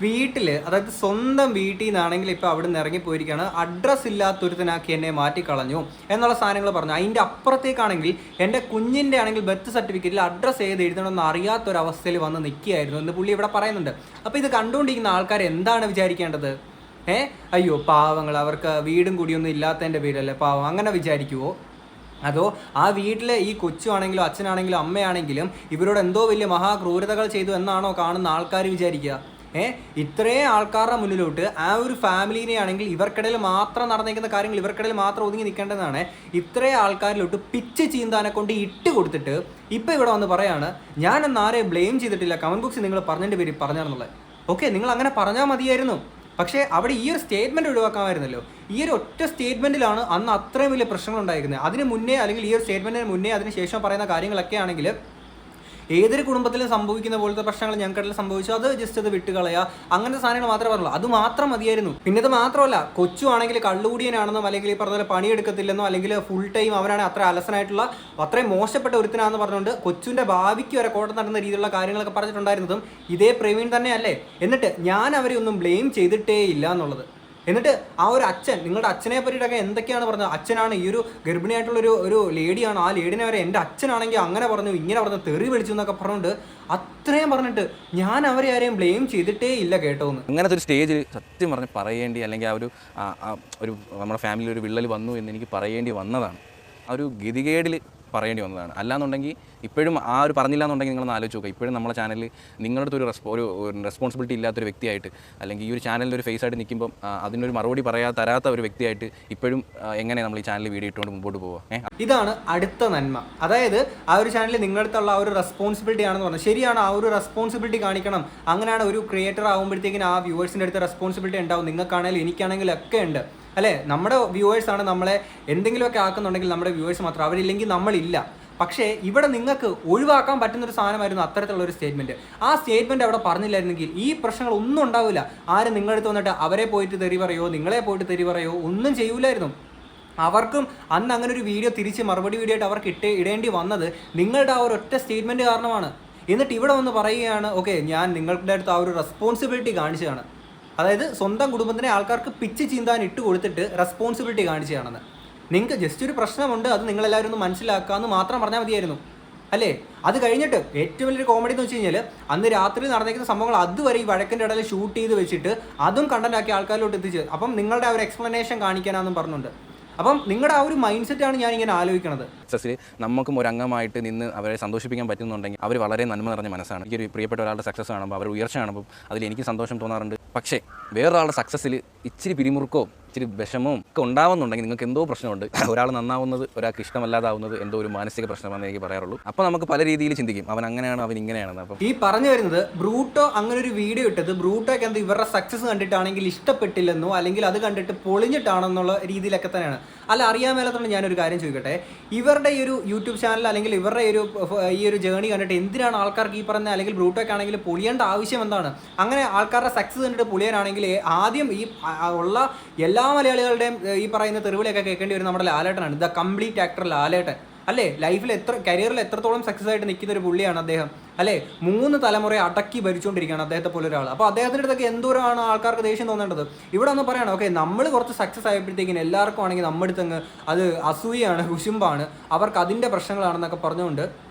വീട്ടിൽ അതായത് സ്വന്തം വീട്ടിൽ നിന്നാണെങ്കിൽ ഇപ്പോൾ അവിടെ നിന്ന് ഇറങ്ങിപ്പോയിരിക്കുകയാണ് അഡ്രസ്സ് ഇല്ലാത്തൊരുത്തനാക്കി എന്നെ മാറ്റിക്കളഞ്ഞു എന്നുള്ള സാധനങ്ങൾ പറഞ്ഞു. അതിന്റെ അപ്പുറത്തേക്കാണെങ്കിൽ എന്റെ കുഞ്ഞിന്റെ ആണെങ്കിൽ ബർത്ത് സർട്ടിഫിക്കറ്റിൽ അഡ്രസ്സ് ഏത് എഴുതണമെന്ന് അവസ്ഥയിൽ വന്ന് നിൽക്കുകയായിരുന്നു എന്ന് പുള്ളി ഇവിടെ പറയുന്നുണ്ട്. അപ്പോൾ ഇത് കണ്ടുകൊണ്ടിരിക്കുന്ന ആൾക്കാർ എന്താണ് വിചാരിക്കേണ്ടത്? ഏ? അയ്യോ പാവങ്ങൾ അവർക്ക് വീടും കൂടിയൊന്നും ഇല്ലാത്തതിന്റെ പേരല്ലേ പാവം അങ്ങനെ വിചാരിക്കുവോ? അതോ ആ വീട്ടിലെ ഈ കൊച്ചുവാണെങ്കിലും അച്ഛനാണെങ്കിലും അമ്മയാണെങ്കിലും ഇവരോട് എന്തോ വലിയ മഹാക്രൂരതകൾ ചെയ്തു എന്നാണോ കാണുന്ന ആൾക്കാർ വിചാരിക്കുക? ഏ? ഇത്രയും ആൾക്കാരുടെ മുന്നിലോട്ട് ആ ഒരു ഫാമിലിനെ ആണെങ്കിൽ ഇവർക്കിടയിൽ മാത്രം നടന്നിരിക്കുന്ന കാര്യങ്ങൾ ഇവർക്കിടയിൽ മാത്രം ഒതുങ്ങി നിൽക്കേണ്ടതാണ്. ഇത്രയും ആൾക്കാരിലോട്ട് പിച്ച് ചീന്താനെ കൊണ്ട് ഇട്ട് കൊടുത്തിട്ട് ഇപ്പം ഇവിടെ വന്ന് പറയാണ് ഞാനൊന്നും ആരെയും ബ്ലെയിം ചെയ്തിട്ടില്ല. കമന്റ് ബോക്സിൽ നിങ്ങൾ പറഞ്ഞതിന്റെ പേര് പറഞ്ഞാണെന്നുള്ളത് ഓക്കെ നിങ്ങൾ അങ്ങനെ പറഞ്ഞാൽ മതിയായിരുന്നു. പക്ഷേ അവിടെ ഈ ഒരു സ്റ്റേറ്റ്മെന്റ് ഒഴിവാക്കാമായിരുന്നല്ലോ. ഈ ഒരു ഒറ്റ സ്റ്റേറ്റ്മെന്റിലാണ് അന്ന് അത്രയും വലിയ പ്രശ്നങ്ങൾ ഉണ്ടായിരിക്കുന്നത് അതിന് മുന്നേ അല്ലെങ്കിൽ ഈ ഒരു സ്റ്റേറ്റ്മെന്റിന് മുന്നേ അതിന് ശേഷം പറയുന്ന കാര്യങ്ങളൊക്കെ ആണെങ്കിൽ ഏതൊരു കുടുംബത്തിലും സംഭവിക്കുന്ന പോലത്തെ പ്രശ്നങ്ങൾ ഞങ്ങൾക്കിടയിൽ സംഭവിച്ചു. അത് ജസ്റ്റ് അത് വിട്ടുകളയുക അങ്ങനത്തെ സാധനങ്ങൾ മാത്രമേ പറഞ്ഞുള്ളൂ. അത് മാത്രം മതിയായിരുന്നു. പിന്നെ ഇത് മാത്രമല്ല കൊച്ചു ആണെങ്കിൽ കള്ളുകൂടിയനാണെന്നോ അല്ലെങ്കിൽ ഈ പറഞ്ഞ പോലെ പണിയെടുക്കത്തില്ലെന്നോ അല്ലെങ്കിൽ ഫുൾ ടൈം അവനാണ് അത്ര അലസനായിട്ടുള്ള അത്രയും മോശപ്പെട്ട ഒരുത്തനാന്ന് പറഞ്ഞുകൊണ്ട് കൊച്ചുവിന്റെ ഭാവിക്ക് വരെ കോട്ടം നടന്ന രീതിയിലുള്ള കാര്യങ്ങളൊക്കെ പറഞ്ഞിട്ടുണ്ടായിരുന്നതും ഇതേ പ്രവീൺ തന്നെയല്ലേ. എന്നിട്ട് ഞാൻ അവരെ ഒന്നും ബ്ലെയിം ചെയ്തിട്ടേ ഇല്ല എന്നുള്ളത്. എന്നിട്ട് ആ ഒരു അച്ഛൻ നിങ്ങളുടെ അച്ഛനെ പറ്റിയിട്ടൊക്കെ എന്തൊക്കെയാണ് പറഞ്ഞത്? അച്ഛനാണ് ഈ ഒരു ഗർഭിണിയായിട്ടുള്ള ഒരു ലേഡിയാണ്. ആ ലേഡിനെ വരെ എന്റെ അച്ഛനാണെങ്കിൽ അങ്ങനെ പറഞ്ഞു ഇങ്ങനെ പറഞ്ഞു തെറി വിളിച്ചു എന്നൊക്കെ പറഞ്ഞുകൊണ്ട് അത്രയും പറഞ്ഞിട്ട് ഞാൻ അവരെ ആരെയും ബ്ലെയിം ചെയ്തിട്ടേ ഇല്ല കേട്ടോ എന്ന്. അങ്ങനത്തെ ഒരു സ്റ്റേജിൽ സത്യം പറഞ്ഞ് പറയേണ്ടി അല്ലെങ്കിൽ ആ ഒരു ഒരു നമ്മുടെ ഫാമിലി ഒരു വിള്ളൽ വന്നു എന്ന് എനിക്ക് പറയേണ്ടി വന്നതാണ്. ആ ഒരു ഗതികേടിൽ പറയേണ്ടി വന്നതാണ്. അല്ലാന്നുണ്ടെങ്കിൽ ഇപ്പോഴും ആ ഒരു പറഞ്ഞില്ല എന്നുണ്ടെങ്കിൽ നിങ്ങളൊന്ന് ആലോചിച്ച് നോക്കുക ഇപ്പോഴും നമ്മുടെ ചാനലിൽ നിങ്ങളുടെ അടുത്ത് ഒരു റെസ്പോ ഒരു റെസ്പോൺസിബിലിറ്റി ഇല്ലാത്തൊരു വ്യക്തിയായിട്ട് അല്ലെങ്കിൽ ഈ ഒരു ചാനലിന്റെ ഒരു ഫേസ് ആയിട്ട് നിൽക്കുമ്പോൾ അതിനൊരു മറുപടി പറയാ തരാത്ത ഒരു വ്യക്തിയായിട്ട് ഇപ്പോഴും എങ്ങനെ നമ്മൾ ഈ ചാനൽ വീഡിയോ ഇട്ടുകൊണ്ട് മുമ്പോട്ട് പോവുക ഇതാണ് അടുത്ത നന്മ. അതായത് ആ ഒരു ചാനലിൽ നിങ്ങളുടെ അടുത്തുള്ള ആ ഒരു റെസ്പോൺസിബിലിറ്റി ആണെന്ന് പറഞ്ഞു ശരിയാണ് ആ ഒരു റെസ്പോൺസിബിലിറ്റി കാണിക്കണം. അങ്ങനെയാണ് ഒരു ക്രിയേറ്റർ ആകുമ്പോഴത്തേക്കും ആ വ്യൂവേഴ്സിന്റെ അടുത്ത് റെസ്പോൺസിബിലിറ്റി ഉണ്ടാവും. നിങ്ങൾക്കാണെങ്കിലും എനിക്കാണെങ്കിലും ഒക്കെ ഉണ്ട്. അല്ലേ? നമ്മുടെ വ്യൂവേഴ്സ് ആണ് നമ്മളെ എന്തെങ്കിലുമൊക്കെ ആക്കുന്നുണ്ടെങ്കിൽ നമ്മുടെ വ്യൂവേഴ്സ് മാത്രം. അവരില്ലെങ്കിൽ നമ്മളില്ല. പക്ഷേ ഇവിടെ നിങ്ങൾക്ക് ഒഴിവാക്കാൻ പറ്റുന്ന ഒരു സാധനമായിരുന്നു അത്തരത്തിലുള്ള ഒരു സ്റ്റേറ്റ്മെന്റ് ആ സ്റ്റേറ്റ്മെന്റ് അവിടെ പറഞ്ഞില്ലായിരുന്നെങ്കിൽ ഈ പ്രശ്നങ്ങൾ ഒന്നും ഉണ്ടാവില്ല. ആരും നിങ്ങളടുത്ത് വന്നിട്ട് അവരെ പോയിട്ട് തെറി പറയോ നിങ്ങളെ പോയിട്ട് തെറി പറയോ ഒന്നും ചെയ്യൂലായിരുന്നു. അവർക്കും അന്ന് അങ്ങനെ ഒരു വീഡിയോ തിരിച്ച് മറുപടി വീഡിയോ ആയിട്ട് അവർക്ക് ഇട്ട് ഇടേണ്ടി വന്നത് നിങ്ങളുടെ ആ ഒരു ഒറ്റ സ്റ്റേറ്റ്മെന്റ് കാരണമാണ്. എന്നിട്ട് ഇവിടെ വന്ന് പറയുകയാണ് ഓക്കെ ഞാൻ നിങ്ങളുടെ അടുത്ത് ആ ഒരു റെസ്പോൺസിബിലിറ്റി കാണിച്ചതാണ്. അതായത് സ്വന്തം കുടുംബത്തിനെ ആൾക്കാർക്ക് പിച്ച് ചീന്താൻ ഇട്ട് കൊടുത്തിട്ട് റെസ്പോൺസിബിലിറ്റി കാണിച്ചതാണെന്ന്. നിങ്ങൾക്ക് ജസ്റ്റ് ഒരു പ്രശ്നമുണ്ട് അത് നിങ്ങളെല്ലാവരും ഒന്ന് മനസ്സിലാക്കാമെന്ന് മാത്രം പറഞ്ഞാൽ മതിയായിരുന്നു. അല്ലേ? അത് കഴിഞ്ഞിട്ട് ഏറ്റവും വലിയൊരു കോമഡി എന്ന് വെച്ച് കഴിഞ്ഞാൽ അന്ന് രാത്രി നടന്നിരിക്കുന്ന സംഭവങ്ങൾ അതുവരെ ഈ വഴക്കിന്റെ ഇടയിൽ ഷൂട്ട് ചെയ്ത് വെച്ചിട്ട് അതും കണ്ടന്റാക്കി ആൾക്കാരിലോട്ട് എത്തിച്ച് അപ്പം നിങ്ങളുടെ ആ ഒരു എക്സ്പ്ലനേഷൻ കാണിക്കാനാണെന്നും പറഞ്ഞുണ്ട്. അപ്പം നിങ്ങളുടെ ആ ഒരു മൈൻഡ് സെറ്റാണ് ഞാൻ ഇങ്ങനെ ആലോചിക്കുന്നത് സക്സസ്സിൽ നമുക്കും ഒരു അംഗമായിട്ട് നിന്ന് അവരെ സന്തോഷിപ്പിക്കാൻ പറ്റുന്നുണ്ടെങ്കിൽ അവർ വളരെ നന്മ നിറഞ്ഞ മനസ്സാണ്. എനിക്കൊരു പ്രിയപ്പെട്ട ഒരാളുടെ സക്സസ് കാണുമ്പോൾ അവർ ഉയർച്ച കാണുമ്പോൾ അതിൽ എനിക്ക് സന്തോഷം തോന്നാറുണ്ട്. പക്ഷേ വേറൊരാളുടെ സക്സസ്സിൽ ഇച്ചിരി പിരിമുറുക്കോ ഇച്ചിരി വിഷമവും ഒക്കെ ഉണ്ടാവുന്നുണ്ടെങ്കിൽ നിങ്ങൾക്ക് എന്തോ പ്രശ്നമുണ്ട്. ഒരാൾ നന്നാവുന്നത് ഒരാൾക്ക് ഇഷ്ടമല്ലാതാവുന്നത് എന്തോ ഒരു മാനസിക പ്രശ്നമാണെന്ന് എനിക്ക് പറയാറുള്ളൂ. അപ്പോൾ നമുക്ക് പല രീതിയിൽ ചിന്തിക്കും. അവൻ അങ്ങനെയാണ് അവൻ ഇങ്ങനെയാണെന്ന്. അപ്പം ഈ പറഞ്ഞു വരുന്നത് ബ്രൂട്ടോ അങ്ങനെ ഒരു വീഡിയോ ഇട്ടത് ബ്രൂട്ടോയ്ക്ക് എന്ത് ഇവരുടെ സക്സസ് കണ്ടിട്ടാണെങ്കിൽ ഇഷ്ടപ്പെട്ടില്ലെന്നോ അല്ലെങ്കിൽ അത് കണ്ടിട്ട് പൊളിഞ്ഞിട്ടാണെന്നുള്ള രീതിയിലൊക്കെ തന്നെയാണ്. അല്ല അറിയാൻ മേലത്തോണ്ട് ഞാനൊരു കാര്യം ചോദിക്കട്ടെ. ഇവരുടെ ഈ ഒരു യൂട്യൂബ് ചാനൽ അല്ലെങ്കിൽ ഇവരുടെ ഒരു ഈ ഒരു ജേണി കണ്ടിട്ട് എന്തിനാണ് ആൾക്കാർക്ക് ഈ പറഞ്ഞ അല്ലെങ്കിൽ ബ്രൂട്ടോക്ക് ആണെങ്കിൽ പൊളിയേണ്ട ആവശ്യം എന്താണ്? അങ്ങനെ ആൾക്കാരുടെ സക്സസ് കണ്ടിട്ട് പൊളിയാനാണെങ്കിൽ ആദ്യം ഈ ഉള്ള എല്ലാ മലയാളികളുടെയും ഈ പറയുന്ന തെരുവിലൊക്കെ കേൾക്കേണ്ടി വരുന്ന നമ്മുടെ ലാലേട്ടനാണ്. The complete actor Lalettan. അല്ലേ? ലൈഫിൽ എത്ര കരിയറിൽ എത്രത്തോളം സക്സസ് ആയിട്ട് നിൽക്കുന്ന ഒരു പുള്ളിയാണ് അദ്ദേഹം. അല്ലേ? മൂന്ന് തലമുറയെ അടക്കി ഭരിച്ചുകൊണ്ടിരിക്കുകയാണ് അദ്ദേഹത്തെ പോലെ ഒരാൾ. അപ്പോൾ അദ്ദേഹത്തിന്റെ അടുത്തൊക്കെ എന്തോരമാണ് ആൾക്കാർക്ക് ദേഷ്യം തോന്നേണ്ടത്? ഇവിടെ ഒന്ന് പറയണം. ഓക്കെ നമ്മൾ കുറച്ച് സക്സസ് ആയപ്പോഴത്തേക്കിന് എല്ലാവർക്കും ആണെങ്കിൽ നമ്മുടെ അടുത്തങ്ങ് അത് അസൂയാണ് കുശുമ്പാണ്. അവർക്ക് അതിന്റെ പ്രശ്നങ്ങളാണെന്നൊക്കെ പറഞ്ഞുകൊണ്ട്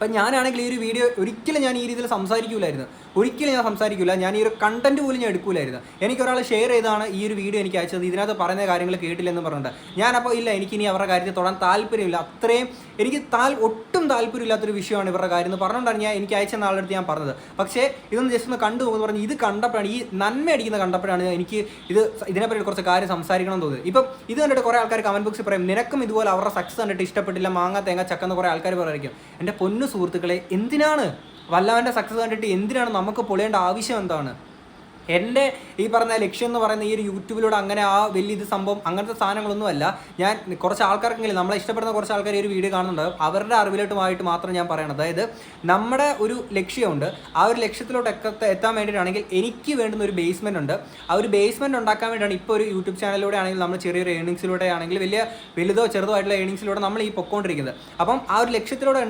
അപ്പം ഞാനാണെങ്കിൽ ഈ ഒരു വീഡിയോ ഒരിക്കലും ഞാൻ ഈ രീതിയിൽ സംസാരിക്കില്ലായിരുന്നു ഒരിക്കലും ഞാൻ സംസാരിക്കില്ല ഞാൻ ഈ ഒരു കണ്ടന്റ് പോലും ഞാൻ എടുക്കില്ലായിരുന്നു എനിക്ക് ഒരാൾ ഷെയർ ചെയ്താണ് ഈ ഒരു വീഡിയോ എനിക്ക് അയച്ചത്. ഇതിനകത്ത് പറയുന്ന കാര്യങ്ങൾ കേട്ടില്ലെന്ന് പറഞ്ഞിട്ട്. ഞാനപ്പോൾ ഇല്ല എനിക്ക് ഇനി അവരുടെ കാര്യത്തിൽ തൊടാൻ താല്പര്യമില്ല. അത്രയും എനിക്ക് താൽ ഒട്ടും താല്പര്യമില്ലാത്തൊരു വിഷയമാണ് ഇവരുടെ കാര്യം എന്ന് പറഞ്ഞുകൊണ്ടാണ് ഞാൻ എനിക്ക് അയച്ച നാളെ അടുത്ത് ഞാൻ പറഞ്ഞത്. പക്ഷേ ഇതൊന്ന് ജസ്റ്റ് ഒന്ന് കണ്ടു പോകുന്നു പറഞ്ഞു ഇത് കണ്ടപ്പോഴാണ് ഈ നന്മ അടിക്കുന്ന കണ്ടപ്പോഴാണ് എനിക്ക് ഇത് ഇതിനെപ്പറ്റി കുറച്ച് കാര്യം സംസാരിക്കണം എന്ന് തോന്നുന്നത് ഇപ്പം ഇത് കണ്ടിട്ട് കുറേ ആൾക്കാർ കമന്റ് ബോക്സിൽ പറയും നിനക്കും ഇതുപോലെ അവരുടെ സക്സസ് കണ്ടിട്ട് ഇഷ്ടപ്പെട്ടില്ല മാങ്ങ തേങ്ങ ചക്കെന്ന് കുറേ ആൾക്കാർ പറയായിരിക്കും എന്റെ പൊന്നു സുഹൃത്തുക്കളെ എന്തിനാണ് വല്ലവന്റെ സക്സസ് കണ്ടിട്ട് എന്തിനാണ് നമുക്ക് പൊളിയേണ്ട ആവശ്യം എന്താണ്? എന്റെ ഈ പറഞ്ഞ ലക്ഷ്യം എന്ന് പറയുന്ന ഈ ഒരു യൂട്യൂബിലൂടെ അങ്ങനെ ആ വലിയ ഇത് സംഭവം അങ്ങനത്തെ സാധനങ്ങളൊന്നുമല്ല. ഞാൻ കുറച്ച് ആൾക്കാർക്കെങ്കിലും നമ്മളെ ഇഷ്ടപ്പെടുന്ന കുറച്ച് ആൾക്കാർ ഈ ഒരു വീഡിയോ കാണുന്നുണ്ട് അവരുടെ അറിവിലോട്ടുമായിട്ട് മാത്രം ഞാൻ പറയണം. അതായത് നമ്മുടെ ഒരു ലക്ഷ്യമുണ്ട്. ആ ഒരു ലക്ഷ്യത്തിലോട്ട് എത്താൻ വേണ്ടിയിട്ടാണെങ്കിൽ എനിക്ക് വേണ്ടുന്ന ഒരു ബേസ്മെന്റ് ഉണ്ട്. ആ ഒരു ബേസ്മെന്റ് ഉണ്ടാക്കാൻ വേണ്ടിയാണ് ഇപ്പോൾ ഒരു യൂട്യൂബ് ചാനലിലൂടെ ആണെങ്കിൽ നമ്മൾ ചെറിയൊരു ഏണിങ്സിലൂടെ ആണെങ്കിൽ വലിയ വലുതോ ചെറുതോ ആയിട്ടുള്ള ഏണിങ്സിലൂടെ നമ്മൾ ഈ പൊക്കോണ്ടിരിക്കുന്നത്. അപ്പം ആ ഒരു ലക്ഷ്യത്തിലൂടെ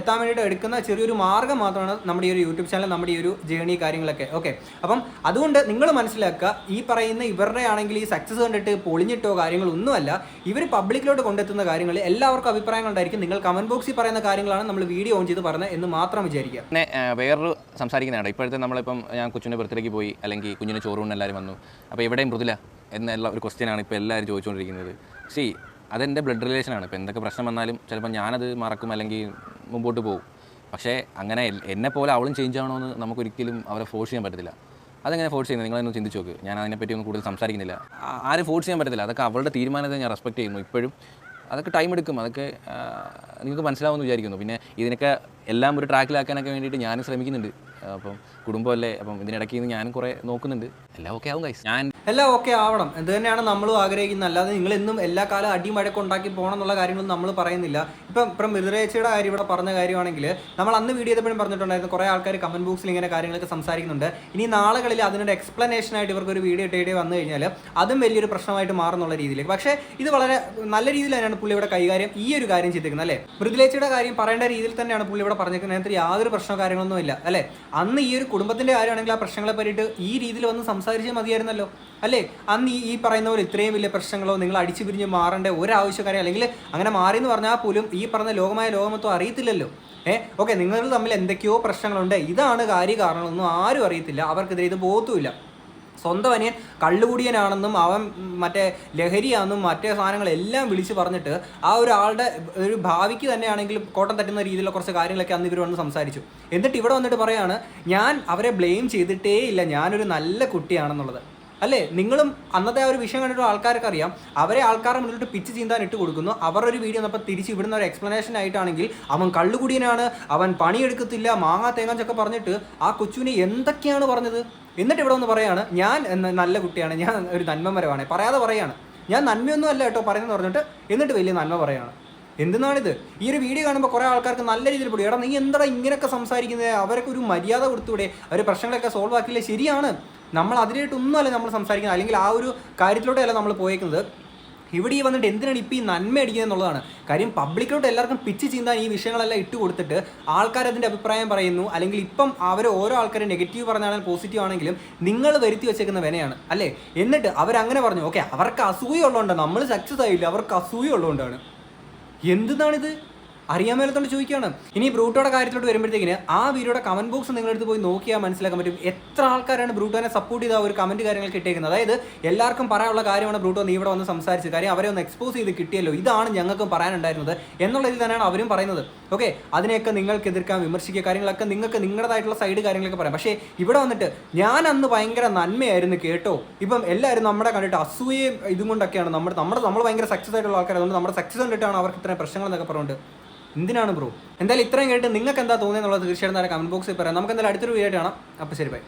എത്താൻ വേണ്ടിയിട്ട് എടുക്കുന്ന ചെറിയൊരു മാർഗം മാത്രമാണ് നമ്മുടെ ഈ ഒരു യൂട്യൂബ് ചാനൽ നമ്മുടെ ഈ ഒരു ജേണി കാര്യങ്ങളൊക്കെ. ഓക്കെ അപ്പം അതുകൊണ്ട് നിങ്ങൾ മനസ്സിലാക്കുക ഈ പറയുന്ന ഇവരുടെ ആണെങ്കിൽ ഈ സക്സസ് കണ്ടിട്ട് പൊളിഞ്ഞിട്ടോ കാര്യങ്ങളൊന്നുമല്ല ഇവർ പബ്ലിക്കിലോട്ട് കൊണ്ടെത്തുന്ന കാര്യങ്ങൾ എല്ലാവർക്കും അഭിപ്രായങ്ങൾ ഉണ്ടായിരിക്കും. നിങ്ങൾ കമന്റ് ബോക്സിൽ പറയുന്ന കാര്യങ്ങളാണ് നമ്മൾ വീഡിയോ ഓൺ ചെയ്ത് പറഞ്ഞത് എന്ന് മാത്രം വിചാരിക്കുക. പിന്നെ വേറൊരു സംസാരിക്കുന്നതാണ്. ഇപ്പോഴത്തെ നമ്മളിപ്പം ഞാൻ കൊച്ചിന്റെ ബർത്ത്ഡേക്ക് പോയി അല്ലെങ്കിൽ കുഞ്ഞിന് ചോറൂണ് എല്ലാവരും വന്നു. അപ്പോൾ എവിടെയും മൃദുല എന്നുള്ള ഒരു ക്വസ്റ്റ്യനാണ് ഇപ്പോൾ എല്ലാവരും ചോദിച്ചുകൊണ്ടിരിക്കുന്നത് സി അതെന്റെ ബ്ലഡ് റിലേഷനാണ് ഇപ്പോൾ എന്തൊക്കെ പ്രശ്നം വന്നാലും ചിലപ്പോൾ ഞാനത് മറക്കും അല്ലെങ്കിൽ മുമ്പോട്ട് പോകും. പക്ഷേ അങ്ങനെ എന്നെ പോലെ അവളും ചേഞ്ച് ആവണമെന്ന് നമുക്കൊരിക്കലും അവരെ ഫോഴ്സ് ചെയ്യാൻ പറ്റത്തില്ല. അതെങ്ങനെ ഫോഴ്സ് ചെയ്യുന്നത് നിങ്ങളൊന്ന് ചിന്തിച്ച് നോക്ക്. ഞാൻ അതിനെപ്പറ്റി ഒന്നും കൂടുതൽ സംസാരിക്കുന്നില്ല. ആരും ഫോഴ്സ് ചെയ്യാൻ പറ്റത്തില്ല. അതൊക്കെ അവളുടെ തീരുമാനത്തെ ഞാൻ റെസ്പെക്ട് ചെയ്യുന്നു ഇപ്പോഴും. അതൊക്കെ ടൈം എടുക്കും. അതൊക്കെ നിങ്ങൾക്ക് മനസ്സിലാവുമെന്ന് വിചാരിക്കുന്നു. പിന്നെ ഇതിനൊക്കെ എല്ലാം ഒരു ട്രാക്കിലാക്കാനൊക്കെ വേണ്ടിയിട്ട് ഞാനും ശ്രമിക്കുന്നുണ്ട്. അപ്പം കുടുംബമല്ലേ? അപ്പം ഇതിനിടയ്ക്ക് ഞാനും കുറേ നോക്കുന്നുണ്ട്. എല്ലാം ഓക്കെ ആവും ഗൈസ് ഞാൻ എല്ലാം ഓക്കെ ആവണം. എന്ത് തന്നെയാണ് നമ്മളും ആഗ്രഹിക്കുന്നത്. അല്ലാതെ നിങ്ങൾ എന്നും എല്ലാ കാലം അടിയും വഴക്കം ഉണ്ടാക്കി പോകണം എന്നുള്ള കാര്യങ്ങളൊന്നും നമ്മൾ പറയുന്നില്ല. ഇപ്പം ഇപ്പം മൃദുരേച്ചയുടെ കാര്യം ഇവിടെ പറഞ്ഞ കാര്യമാണെങ്കിൽ നമ്മൾ അന്ന് വീഡിയോ ചെയ്തപ്പോഴും പറഞ്ഞിട്ടുണ്ടായിരുന്നു. കുറേ ആൾക്കാർ കമന്റ് ബോക്സിൽ ഇങ്ങനെ കാര്യങ്ങളൊക്കെ സംസാരിക്കുന്നുണ്ട്. ഇനി നാളുകളിൽ അതിനൊരു എക്സ്പ്ലനേഷൻ ആയിട്ട് ഇവർക്ക് ഒരു വീഡിയോ ഇട്ടേ വന്നു കഴിഞ്ഞാൽ അതും വലിയൊരു പ്രശ്നമായിട്ട് മാറുന്നുള്ള രീതിയിലേക്ക്. പക്ഷേ ഇത് വളരെ നല്ല രീതിയിൽ തന്നെയാണ് പുള്ളി ഇവിടെ കൈകാര്യം ഈ ഒരു കാര്യം ചെയ്തിരിക്കുന്നത് അല്ലേ? മൃദുലേച്ചയുടെ കാര്യം പറയേണ്ട രീതിയിൽ തന്നെയാണ് പുള്ളി ഇവിടെ പറഞ്ഞിരിക്കുന്നത് അതിനകത്ത് യാതൊരു പ്രശ്നമോ കാര്യങ്ങളൊന്നും ഇല്ല അല്ലേ? അന്ന് ഈ ഒരു കുടുംബത്തിന്റെ കാര്യമാണെങ്കിൽ ആ പ്രശ്നങ്ങളെ പറ്റിയിട്ട് ഈ രീതിയിൽ വന്ന് സംസാരിച്ചാൽ മതിയായിരുന്നല്ലോ. അല്ലേ? അന്ന് ഈ ഈ പറയുന്ന പോലെ ഇത്രയും വലിയ പ്രശ്നങ്ങളോ നിങ്ങൾ അടിച്ചു പിരിഞ്ഞ് മാറേണ്ട ഒരാവശ്യക്കാരെ അല്ലെങ്കിൽ അങ്ങനെ മാറി എന്ന് പറഞ്ഞാൽ പോലും ഈ പറഞ്ഞ ലോകമായ ലോകമത്വം അറിയത്തില്ലല്ലോ. ഏ? ഓക്കെ നിങ്ങൾ തമ്മിൽ എന്തൊക്കെയോ പ്രശ്നങ്ങളുണ്ട്. ഇതാണ് കാര്യ കാരണങ്ങളൊന്നും ആരും അറിയത്തില്ല. അവർക്കെതിരെ ഇത് ബോധവുമില്ല. സ്വന്തം അനിയൻ കള്ളുകുടിയനാണെന്നും അവൻ മറ്റേ ലഹരിയാണെന്നും മറ്റേ സാധനങ്ങളെല്ലാം വിളിച്ച് പറഞ്ഞിട്ട് ആ ഒരാളുടെ ഒരു ഭാവിക്ക് തന്നെയാണെങ്കിൽ കോട്ടം തട്ടുന്ന രീതിയിലുള്ള കുറച്ച് കാര്യങ്ങളൊക്കെ അന്ന് ഇവർ വന്ന് സംസാരിച്ചു. എന്നിട്ട് ഇവിടെ വന്നിട്ട് പറയാണ് ഞാൻ അവരെ ബ്ലെയിം ചെയ്തിട്ടേ ഇല്ല. ഞാനൊരു നല്ല കുട്ടിയാണെന്നുള്ളത്. അല്ലേ? നിങ്ങളും അന്നത്തെ ആ ഒരു വിഷയം കണ്ടിട്ട് ആൾക്കാർക്ക് അറിയാം. അവരെ ആൾക്കാരുടെ മുന്നിലോട്ട് പിച്ച് ചീന്താൻ ഇട്ട് കൊടുക്കുന്നു. അവർ ഒരു വീഡിയോ വന്നപ്പോൾ തിരിച്ച് ഇവിടുന്ന് ഒരു എക്സ്പ്ലനേഷൻ ആയിട്ടാണെങ്കിൽ അവൻ കള്ളുകുടിയനാണ് അവൻ പണിയെടുക്കത്തില്ല മാങ്ങാ തേങ്ങാച്ചൊക്കെ പറഞ്ഞിട്ട് ആ കൊച്ചുവിനെ എന്തൊക്കെയാണ് പറഞ്ഞത്? എന്നിട്ട് ഇവിടെ ഒന്ന് പറയാണ് ഞാൻ നല്ല കുട്ടിയാണ് ഞാൻ ഒരു നന്മമരമാണ്. പറയാതെ പറയാണ് ഞാൻ നന്മയൊന്നും അല്ല കേട്ടോ പറയുന്നത് പറഞ്ഞിട്ട് എന്നിട്ട് വലിയ നന്മ പറയാണ്. എന്തിനാണിത് ഈ ഒരു വീഡിയോ കാണുമ്പോൾ കുറേ ആൾക്കാർക്ക് നല്ല രീതിയിൽ പൊടി എടാ നീ എന്താ ഇങ്ങനെയൊക്കെ സംസാരിക്കുന്നത് അവരൊക്കെ ഒരു മര്യാദ കൊടുത്തൂടെ? അവർ പ്രശ്നങ്ങളൊക്കെ സോൾവ് ആക്കില്ലേ? ശരിയാണ്. നമ്മൾ അതിനായിട്ടൊന്നുമല്ല നമ്മൾ സംസാരിക്കുന്നത്. അല്ലെങ്കിൽ ആ ഒരു കാര്യത്തിലൂടെയല്ല നമ്മൾ പോയേക്കുന്നത്. ഇവിടെ ഈ വന്നിട്ട് എന്തിനാണ് ഇപ്പോൾ ഈ നന്മ അടിക്കുന്നത് എന്നുള്ളതാണ്. കാര്യം പബ്ലിക്കിലോട്ട് എല്ലാവർക്കും പിച്ച് ചീന്താൻ ഈ വിഷയങ്ങളെല്ലാം ഇട്ട് കൊടുത്തിട്ട് ആൾക്കാർ അതിന്റെ അഭിപ്രായം പറയുന്നു അല്ലെങ്കിൽ ഇപ്പം അവർ ഓരോ ആൾക്കാരും നെഗറ്റീവ് പറഞ്ഞാലും പോസിറ്റീവ് ആണെങ്കിലും നിങ്ങൾ വരുത്തി വെച്ചേക്കുന്ന വിനയാണ് അല്ലേ? എന്നിട്ട് അവരങ്ങനെ പറഞ്ഞു ഓക്കെ അവർക്ക് അസൂയ ഉള്ളതുകൊണ്ടാണ് നമ്മൾ സക്സസ് ആയില്ല അവർക്ക് അസൂയ ഉള്ളതുകൊണ്ടാണ്. എന്തിനാണിത്? അറിയാൻ മേലത്തോണ്ട് ചോദിക്കുകയാണ്. ഇനി ബ്രൂട്ടോയുടെ കാര്യത്തിലോട്ട് വരുമ്പോഴത്തേക്കിന് ആ വീഡിയോയുടെ കമന്റ് ബോക്സ് നിങ്ങളെടുത്ത് പോയി നോക്കിയാൽ മനസ്സിലാക്കാൻ പറ്റും എത്ര ആൾക്കാരാണ് ബ്രൂട്ടോനെ സപ്പോർട്ട് ചെയ്ത ഒരു കമന്റ് കാര്യങ്ങൾ കിട്ടിയിരിക്കുന്നത് അതായത് എല്ലാവർക്കും പറയാനുള്ള കാര്യമാണ് ബ്രൂട്ടോ നീ ഇവിടെ വന്ന് സംസാരിച്ചത്. കാര്യം അവരെ ഒന്ന് എക്സ്പോസ് ചെയ്ത് കിട്ടിയല്ലോ. ഇതാണ് ഞങ്ങൾക്കും പറയാനുണ്ടായിരുന്നത്. എന്നുള്ള ഇതിൽ തന്നെയാണ് അവരും പറയുന്നത്. ഓക്കെ അതിനെയൊക്കെ നിങ്ങൾക്ക് എതിർക്കാൻ വിമർശിക്കുക കാര്യങ്ങളൊക്കെ നിങ്ങൾക്ക് നിങ്ങളുടേതായിട്ടുള്ള സൈഡ് കാര്യങ്ങളൊക്കെ പറയാം. പക്ഷേ ഇവിടെ വന്നിട്ട് ഞാൻ അന്ന് ഭയങ്കര നന്മയായിരുന്നു കേട്ടോ. ഇപ്പം എല്ലാവരും നമ്മുടെ കണ്ടിട്ട് അസൂയയും ഇതും കൊണ്ടൊക്കെയാണ് നമ്മുടെ നമ്മുടെ നമ്മൾ ഭയങ്കര സക്സസ് ആയിട്ടുള്ള ആൾക്കാർ അതുകൊണ്ട് നമ്മുടെ സക്സസ് കണ്ടിട്ടാണ് അവർക്ക് ഇത്രയും പ്രശ്നങ്ങൾ എന്നൊക്കെ പറഞ്ഞുകൊണ്ട് എന്തിനാണ് ബ്രോ? എന്തായാലും ഇത്രയും കേട്ട് നിങ്ങൾക്ക് എന്താ തോന്നിയെന്നുള്ളത് തീർച്ചയായിട്ടും കമന്റ് ബോക്സിൽ പറയാം. നമുക്ക് എന്തായാലും അടുത്തൊരു വീഡിയോ കാണാം. അപ്പോൾ ശരി ബൈ